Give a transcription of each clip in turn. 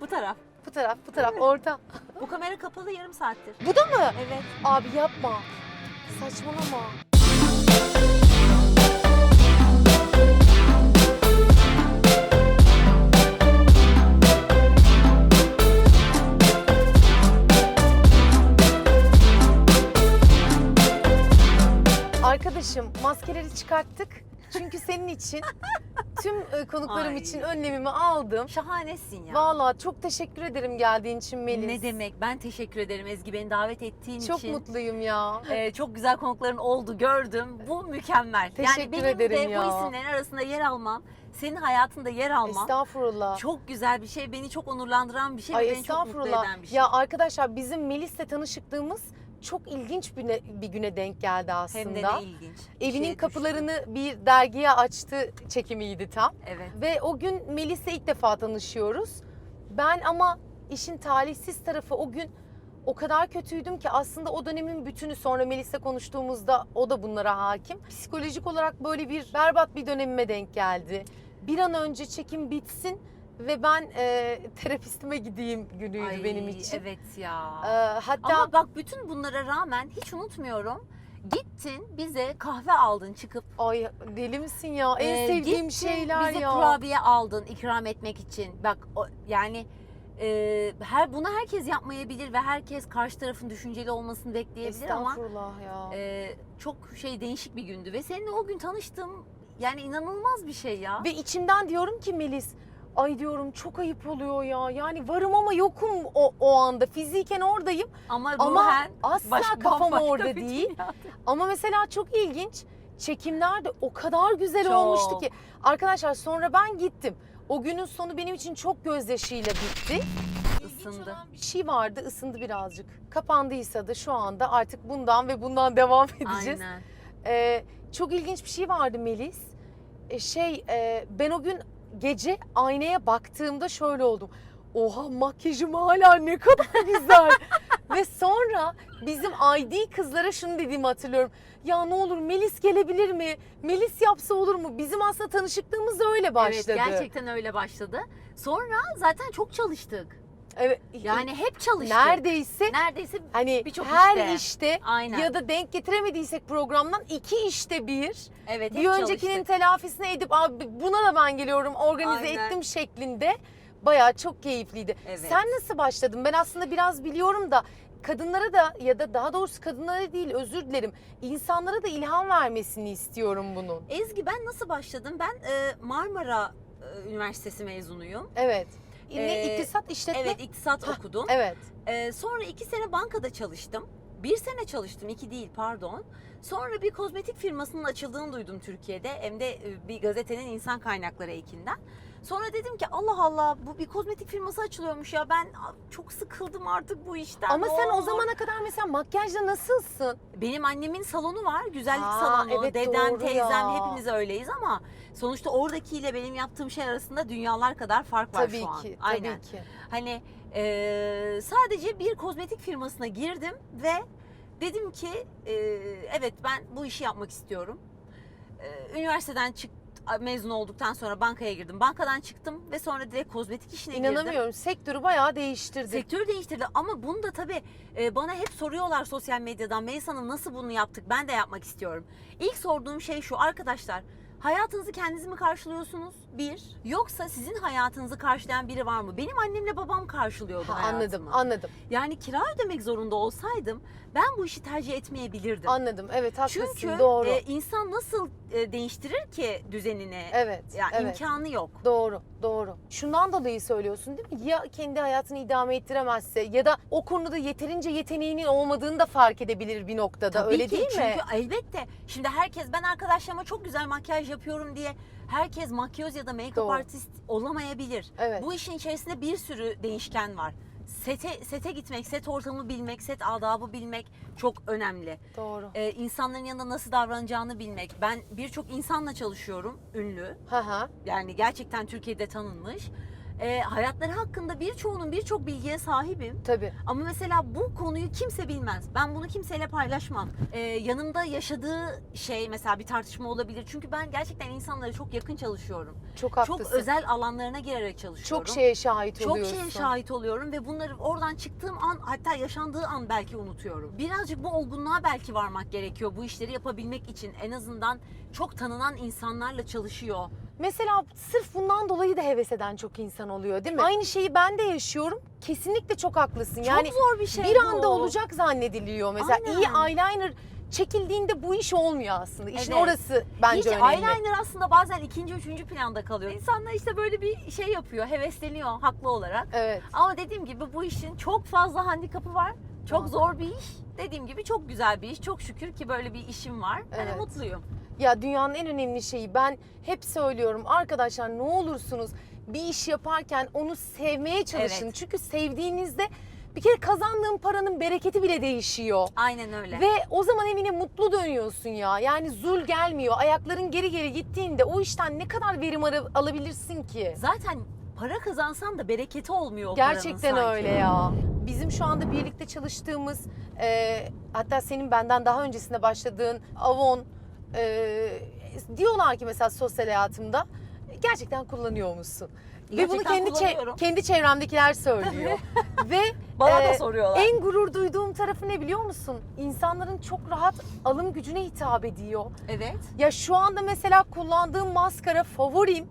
Bu taraf. Bu taraf, bu taraf, orta. Bu kamera kapalı yarım saattir. Bu da mı? Evet. Abi yapma. Saçmalama. Arkadaşım maskeleri çıkarttık. Çünkü senin için tüm e, konuklarım Ay. için önlemimi aldım. Şahanesin ya. Vallahi çok teşekkür ederim geldiğin için Melis. Ne demek? Ben teşekkür ederim Ezgi beni davet ettiğin Çok için. mutluyum ya. Ee, çok güzel konukların oldu gördüm. Bu mükemmel. yani Teşekkür benim ederim de ya. bu isimlerin arasında yer almam, senin hayatında yer almam Estağfurullah. çok güzel bir şey. Beni çok onurlandıran bir şey ve Ay beni çok mutlu estağfurullah. eden bir şey. Ya arkadaşlar bizim Melis'le tanışıklığımız çok ilginç bir, güne- bir güne denk geldi aslında. Hem de ne ilginç. Evinin şeye kapılarını bir dergiye açtı çekimiydi tam. düştüm. Evet. Ve o gün Melis'le ilk defa tanışıyoruz. Ben ama işin talihsiz tarafı o gün o kadar kötüydüm ki aslında o dönemin bütünü sonra Melis'le konuştuğumuzda o da bunlara hakim. Psikolojik olarak böyle bir berbat bir dönemime denk geldi. Bir an önce çekim bitsin ve ben e, terapistime gideyim günüydü Ay, benim için. Evet ya. E, hatta Ama bak bütün bunlara rağmen hiç unutmuyorum. Gittin bize kahve aldın çıkıp. ay deli misin ya? En Ee, sevdiğim gittin, şeyler bize ya. kurabiye aldın ikram etmek için. Bak o, yani e, her bunu herkes yapmayabilir ve herkes karşı tarafın düşünceli olmasını bekleyebilir ama Estağfurullah ya. e, çok şey değişik bir gündü ve seninle o gün tanıştım. Yani inanılmaz bir şey ya. Ve içimden diyorum ki Melis, ay diyorum çok ayıp oluyor ya. Yani varım ama yokum o, o anda. Fiziken oradayım ama ama ruhen asla başka- kafam bambaşka orada bir değil. Ama mesela çok ilginç. Çekimler de o kadar güzel Çok. olmuştu ki. Arkadaşlar sonra ben gittim. O günün sonu benim için çok gözyaşıyla bitti. Isındı. Bir şey vardı ısındı birazcık. Kapandıysa da şu anda artık bundan ve bundan devam edeceğiz. Aynen. Ee, çok ilginç bir şey vardı Melis. Ee, şey e, ben o gün gece aynaya baktığımda şöyle oldum. Oha makyajım hala ne kadar güzel. Ve sonra bizim ID kızlara şunu dediğimi hatırlıyorum. Ya ne olur Melis gelebilir mi? Melis yapsa olur mu? Bizim aslında tanışıklığımız da öyle başladı. Evet gerçekten öyle başladı. Sonra zaten çok çalıştık. Evet, Yani hep çalıştık. neredeyse Neredeyse hani Birçok her işte. işte, aynen. ya da denk getiremediysek programdan iki işte bir evet, bir öncekinin çalıştık. telafisini edip abi buna da ben geliyorum organize Aynen. ettim şeklinde bayağı çok keyifliydi. Evet. Sen nasıl başladın? Ben aslında biraz biliyorum da kadınlara da ya da daha doğrusu kadınlara değil özür dilerim insanlara da ilham vermesini istiyorum bunun. Ezgi ben nasıl başladım? Ben e, Marmara Üniversitesi mezunuyum. Evet. Ne Ee, iktisat işletme? Evet iktisat okudum. Evet. E, sonra iki sene bankada çalıştım. Bir sene çalıştım, iki değil pardon. Sonra bir kozmetik firmasının açıldığını duydum Türkiye'de. Hem de e, bir gazetenin insan kaynakları ekinden. Sonra dedim ki Allah Allah bu bir kozmetik firması açılıyormuş ya ben çok sıkıldım artık bu işten. Ama ne sen o olur. zamana kadar mesela makyajla nasılsın? Benim annemin salonu var, güzellik Aa, salonu. evet, Dedem, teyzem ya. hepimiz öyleyiz ama sonuçta oradakiyle benim yaptığım şey arasında dünyalar kadar fark var tabii şu an. ki, Aynen. tabii ki. Hani e, sadece bir kozmetik firmasına girdim ve dedim ki e, evet ben bu işi yapmak istiyorum. E, üniversiteden çık mezun olduktan sonra bankaya girdim. Bankadan çıktım ve sonra direkt kozmetik işine girdim. İnanamıyorum. Sektörü bayağı değiştirdi. Sektörü değiştirdi ama bunu da tabii e, bana hep soruyorlar sosyal medyadan Melis Hanım nasıl bunu yaptık ben de yapmak istiyorum. İlk sorduğum şey şu arkadaşlar hayatınızı kendiniz mi karşılıyorsunuz? Bir. Yoksa sizin hayatınızı karşılayan biri var mı? Benim annemle babam karşılıyordu Ha, hayatımı. anladım, anladım. Yani kira ödemek zorunda olsaydım ben bu işi tercih etmeyebilirdim. Anladım. Evet haklısın. Çünkü doğru. e, insan nasıl e, değiştirir ki düzenini? evet. Yani evet. imkanı yok. Doğru, doğru. Şundan dolayı söylüyorsun değil mi? Ya kendi hayatını idame ettiremezse ya da o konuda yeterince yeteneğinin olmadığını da fark edebilir bir noktada. Tabii Öyle ki değil çünkü mi? elbette. Şimdi herkes ben arkadaşlarıma çok güzel makyaj yapıyorum diye herkes makyöz ya da make-up Doğru. artist olamayabilir. Evet. Bu işin içerisinde bir sürü değişken var. Sete, sete gitmek, set ortamı bilmek, set adabı bilmek çok önemli. Doğru. Ee, insanların yanında nasıl davranacağını bilmek. Ben birçok insanla çalışıyorum, ünlü. Ha ha. Yani gerçekten Türkiye'de tanınmış. E, hayatları hakkında birçoğunun birçok bilgiye sahibim. Tabii. Ama mesela bu konuyu kimse bilmez. Ben bunu kimseyle paylaşmam. Ee, yanımda yaşadığı şey mesela bir tartışma olabilir. Çünkü ben gerçekten insanlara çok yakın çalışıyorum. Çok haklısın. Çok özel alanlarına girerek çalışıyorum. Çok şeye şahit çok oluyorsun. şeye şahit oluyorum ve bunları oradan çıktığım an hatta yaşandığı an belki unutuyorum. Birazcık bu olgunluğa belki varmak gerekiyor bu işleri yapabilmek için. En azından çok tanınan insanlarla çalışıyor. Mesela sırf bundan dolayı da heves eden çok insan oluyor değil mi? Aynı şeyi ben de yaşıyorum. Kesinlikle çok haklısın. Yani çok zor bir şey bir bu. anda olacak zannediliyor. Mesela Aynen. iyi eyeliner çekildiğinde bu iş olmuyor aslında. İşin Evet. orası bence Hiç önemli. eyeliner aslında bazen ikinci, üçüncü planda kalıyor. İnsanlar işte böyle bir şey yapıyor, hevesleniyor haklı olarak. Evet. Ama dediğim gibi bu işin çok fazla handikapı var. Çok zor bir iş. Dediğim gibi çok güzel bir iş. Çok şükür ki böyle bir işim var. Evet. Mutluyum. Ya dünyanın en önemli şeyi ben hep söylüyorum arkadaşlar ne olursunuz bir iş yaparken onu sevmeye çalışın. Evet. Çünkü sevdiğinizde bir kere kazandığın paranın bereketi bile değişiyor. Aynen öyle. Ve o zaman evine mutlu dönüyorsun ya. Yani zul gelmiyor. Ayakların geri geri gittiğinde o işten ne kadar verim alabilirsin ki? Zaten para kazansan da bereketi olmuyor o paranın Gerçekten sanki. öyle ya. Bizim şu anda birlikte çalıştığımız e, hatta senin benden daha öncesinde başladığın Avon e, diyorlar ki mesela sosyal hayatımda gerçekten kullanıyor musun? Ve bunu Gerçekten kendi çe- kullanıyorum. kendi çevremdekiler söylüyor. Ve Bana da e, soruyorlar. en gurur duyduğum tarafı ne biliyor musun? İnsanların çok rahat alım gücüne hitap ediyor. Evet. Ya şu anda mesela kullandığım maskara favorim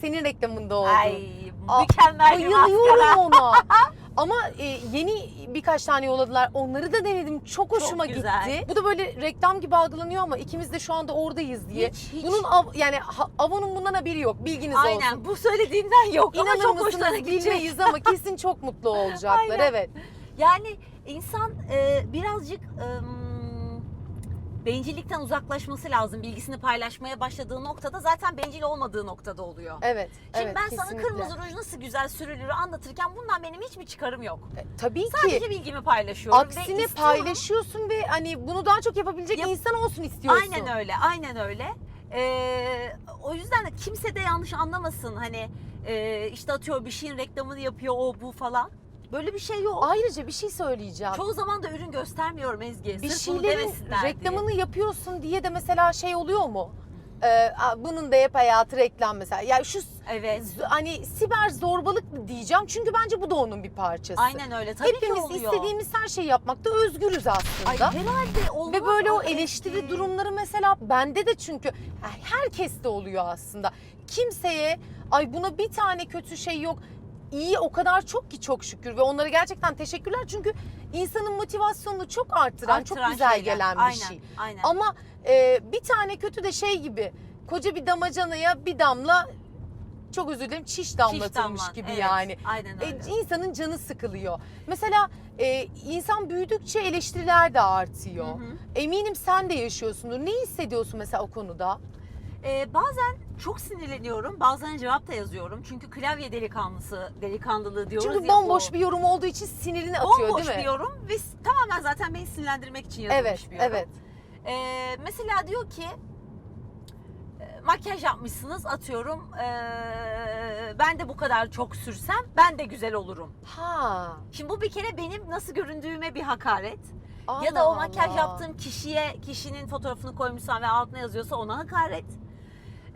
senin reklamında oldu. Ay Aa, mükemmel bir Bayılıyorum maskara. ona. Ama e, yeni birkaç tane yolladılar. Onları da denedim. Çok hoşuma güzel. gitti. Bu da böyle reklam gibi algılanıyor ama ikimiz de şu anda oradayız diye. Hiç, hiç. Bunun av, yani ha- Avon'un bundan haberi yok. Bilginiz Aynen olsun. bu söylediğinden yok ama İnanır çok mısınız hoşlarına gidecek. bilmeyiz ama kesin çok mutlu olacaklar. Aynen. Evet. Yani insan e, birazcık ım, bencillikten uzaklaşması lazım. Bilgisini paylaşmaya başladığı noktada zaten bencil olmadığı noktada oluyor. Evet. Şimdi evet, ben sana kesinlikle. kırmızı ruj nasıl güzel sürülür anlatırken bundan benim hiçbir çıkarım yok. E, Tabii ki. Sadece bilgimi paylaşıyorum. ve Aksine istiyorum- paylaşıyorsun ve hani bunu daha çok yapabilecek Yap- insan olsun istiyorsun. Aynen öyle, aynen öyle. Ee, o yüzden de kimse de yanlış anlamasın. Hani e, işte atıyor bir şeyin reklamını yapıyor o bu falan. Böyle bir şey yok. Ayrıca bir şey söyleyeceğim. Çoğu zaman da ürün göstermiyorum Ezgi. bir Sırf bunu şeylerin demesinler diye. reklamını yapıyorsun diye de mesela şey oluyor mu? Ee, a, bunun da hep hayatı reklam mesela. Ya şu s- Evet. z- hani siber zorbalık diyeceğim çünkü bence bu da onun bir parçası. Aynen öyle. Tabii Hepimiz ki oluyor. istediğimiz her şeyi yapmakta özgürüz Ay aslında. herhalde olmaz. Ve böyle o Ay, eleştiri Ezgi. durumları mesela bende de çünkü herkes de oluyor aslında. Kimseye ay buna bir tane kötü şey yok. İyi o kadar çok ki çok şükür ve onlara gerçekten teşekkürler çünkü insanın motivasyonunu çok artıran, çok güzel şeyler. gelen bir aynen, şey. Aynen. Ama e, bir tane kötü de şey gibi koca bir damacanaya bir damla çok özür dilerim çiş damlatılmış damlan, gibi evet, yani. Aynen E, öyle. insanın canı sıkılıyor. Mesela e, insan büyüdükçe eleştiriler de artıyor. Hı hı. Eminim sen de yaşıyorsundur. Ne hissediyorsun mesela o konuda? Ee, bazen çok sinirleniyorum. Bazen cevap da yazıyorum. Çünkü klavye delikanlısı, delikanlılığı diyoruz Çünkü ya bomboş bu. bir yorum olduğu için sinirini atıyor Bomboş değil mi? bir yorum ve tamamen zaten beni sinirlendirmek için yazılmış Evet, bir yorum. evet. Ee, mesela diyor ki e, makyaj yapmışsınız atıyorum ee, ben de bu kadar çok sürsem ben de güzel olurum. Ha. Şimdi bu bir kere benim nasıl göründüğüme bir hakaret. Ya da o makyaj Allah. yaptığım kişiye kişinin fotoğrafını koymuşsam ve altına yazıyorsa ona hakaret.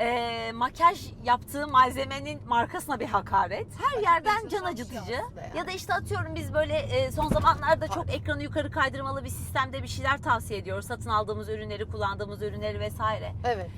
Ee, makyaj yaptığım malzemenin markasına bir hakaret. Her yerden can acıtıcı. Ya da işte atıyorum biz böyle e, son zamanlarda çok ekranı yukarı kaydırmalı bir sistemde bir şeyler tavsiye ediyoruz. Satın aldığımız ürünleri, kullandığımız ürünleri vesaire. Evet.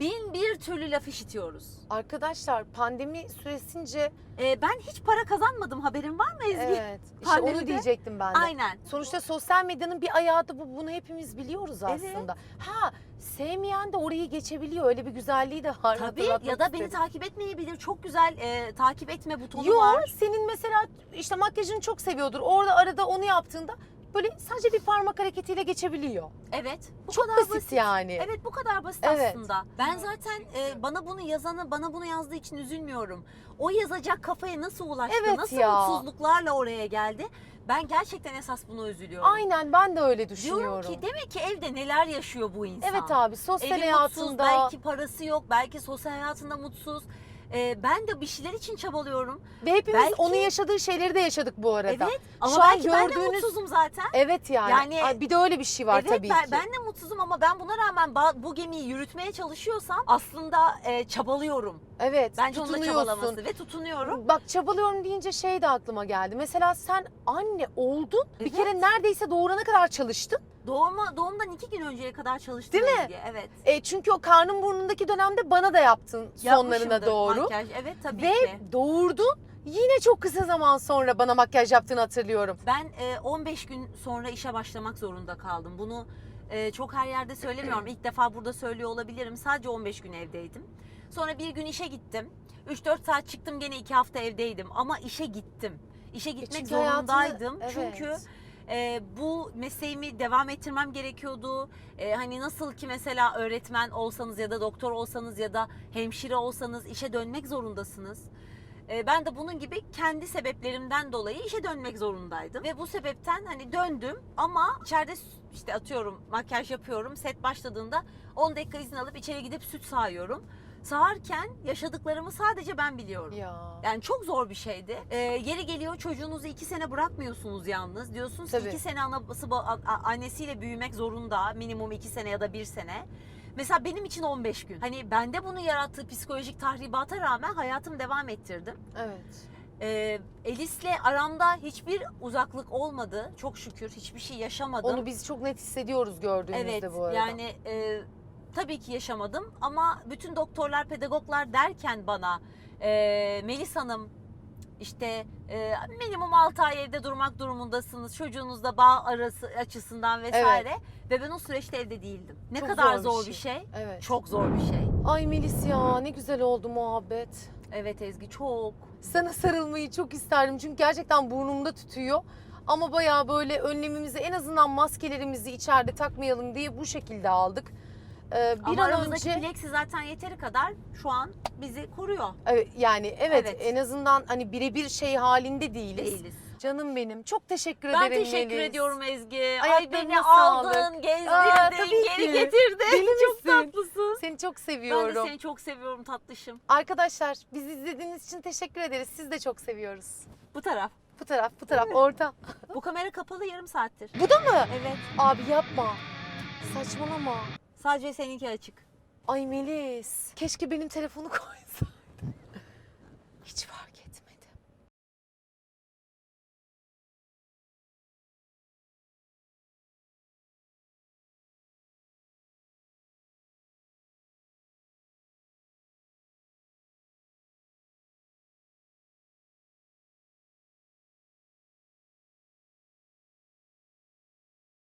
Bin bir türlü laf işitiyoruz. Arkadaşlar pandemi süresince Ee, ben hiç para kazanmadım haberin var mı Ezgi? evet işte onu Pandemide- diyecektim ben de. Aynen. Sonuçta sosyal medyanın bir ayağı da bu. Bunu hepimiz biliyoruz Evet. aslında. Ha sevmeyen de orayı geçebiliyor. Öyle bir güzelliği de var. Tabii hatırlatmak ya da beni istedim. takip etmeyebilir. Çok güzel e, takip etme butonu Yo var. senin mesela işte makyajını çok seviyordur. Orada arada onu yaptığında böyle sadece bir parmak hareketiyle geçebiliyor. Evet. Bu çok kadar basit, yani. Evet bu kadar basit Evet. aslında. Ben zaten e, bana bunu yazanı, bana bunu yazdığı için üzülmüyorum. O yazacak kafaya nasıl ulaştı, Evet nasıl ya. mutsuzluklarla oraya geldi. Ben gerçekten esas buna üzülüyorum. Aynen ben de öyle Diyorum düşünüyorum. ki demek ki evde neler yaşıyor bu insan. evet abi sosyal Evi hayatında mutsuz, belki parası yok, belki sosyal hayatında mutsuz. Ee, ben de bir şeyler için çabalıyorum. Ve hepimiz Belki- onun yaşadığı şeyleri de yaşadık bu arada. Evet. Ama Şu an belki ben de gördüğünüz- mutsuzum zaten. Evet yani. Yani- Ay, bir de öyle bir şey var evet tabii ben, ki. ben de mutsuzum ama ben buna rağmen ba- bu gemiyi yürütmeye çalışıyorsam aslında e, çabalıyorum. Evet. Bence onun da tutunuyorsun. çabalaması ve tutunuyorum. Bak çabalıyorum deyince şey de aklıma geldi. Mesela sen anne oldun. Bir Evet. kere neredeyse doğurana kadar çalıştın. Doğuma, doğumdan iki gün önceye kadar çalıştım Değil mi? Ezgi, Evet. E, çünkü o karnın burnundaki dönemde bana da yaptın sonlarına doğru. Makyaj. Evet tabii Ve ki. doğurdun. Yine çok kısa zaman sonra bana makyaj yaptığını hatırlıyorum. Ben e, 15 gün sonra işe başlamak zorunda kaldım. Bunu e, çok her yerde söylemiyorum. İlk defa burada söylüyor olabilirim. Sadece 15 gün evdeydim. Sonra bir gün işe gittim. 3-4 saat çıktım gene 2 hafta evdeydim. Ama işe gittim. İşe gitmek E, çünkü hayatını- zorundaydım. evet. Çünkü e, bu mesleğimi devam ettirmem gerekiyordu. E, hani nasıl ki mesela öğretmen olsanız ya da doktor olsanız ya da hemşire olsanız işe dönmek zorundasınız. E, ben de bunun gibi kendi sebeplerimden dolayı işe dönmek zorundaydım. Ve bu sebepten hani döndüm ama içeride işte atıyorum makyaj yapıyorum. Set başladığında 10 dakika izin alıp içeri gidip süt sağıyorum. Sağarken yaşadıklarımı sadece ben biliyorum. Ya. Yani çok zor bir şeydi. Ee, yeri geliyor çocuğunuzu iki sene bırakmıyorsunuz yalnız. Diyorsunuz ki Tabii. iki sene anası, annesiyle büyümek zorunda. Minimum iki sene ya da bir sene. Mesela benim için 15 gün. Hani bende bunu yarattığı psikolojik tahribata rağmen hayatımı devam ettirdim. Evet. Ee, Elis'le aramda hiçbir uzaklık olmadı. Çok şükür hiçbir şey yaşamadım. Onu biz çok net hissediyoruz gördüğümüzde Evet bu arada. yani e, tabii ki yaşamadım ama bütün doktorlar, pedagoglar derken bana e, Melis Hanım işte e, minimum 6 ay evde durmak durumundasınız çocuğunuzla bağ arası açısından vesaire ve ben o süreçte evde değildim. Ne Çok kadar zor bir zor şey. bir şey. Evet. Çok zor bir şey. Ay Melis ya ne güzel oldu muhabbet. Evet Ezgi çok. Sana sarılmayı çok isterdim çünkü gerçekten burnumda tütüyor. Ama bayağı böyle önlemimizi en azından maskelerimizi içeride takmayalım diye bu şekilde aldık. Ee, bir Ama an aramızdaki önce plexi zaten yeteri kadar şu an bizi koruyor. Evet, yani evet, Evet. en azından hani birebir şey halinde değiliz. Değiliz. Canım benim. Çok teşekkür Ben ederim teşekkür Melis. ediyorum Ezgi. Ay Ayaklarına beni sağlık. aldın, gezdirdin, Aa, tabii geri ki. getirdin. Deli Çok misin? tatlısın. Seni çok Ben seviyorum. de seni çok seviyorum tatlışım. Arkadaşlar bizi izlediğiniz için teşekkür ederiz. Siz de çok seviyoruz. Bu taraf. Bu taraf, bu taraf, orta. Bu kamera kapalı yarım saattir. Bu da mı? Evet. Abi yapma. Saçmalama. Sadece seninki açık. Ay Melis. Keşke benim telefonu. Hiç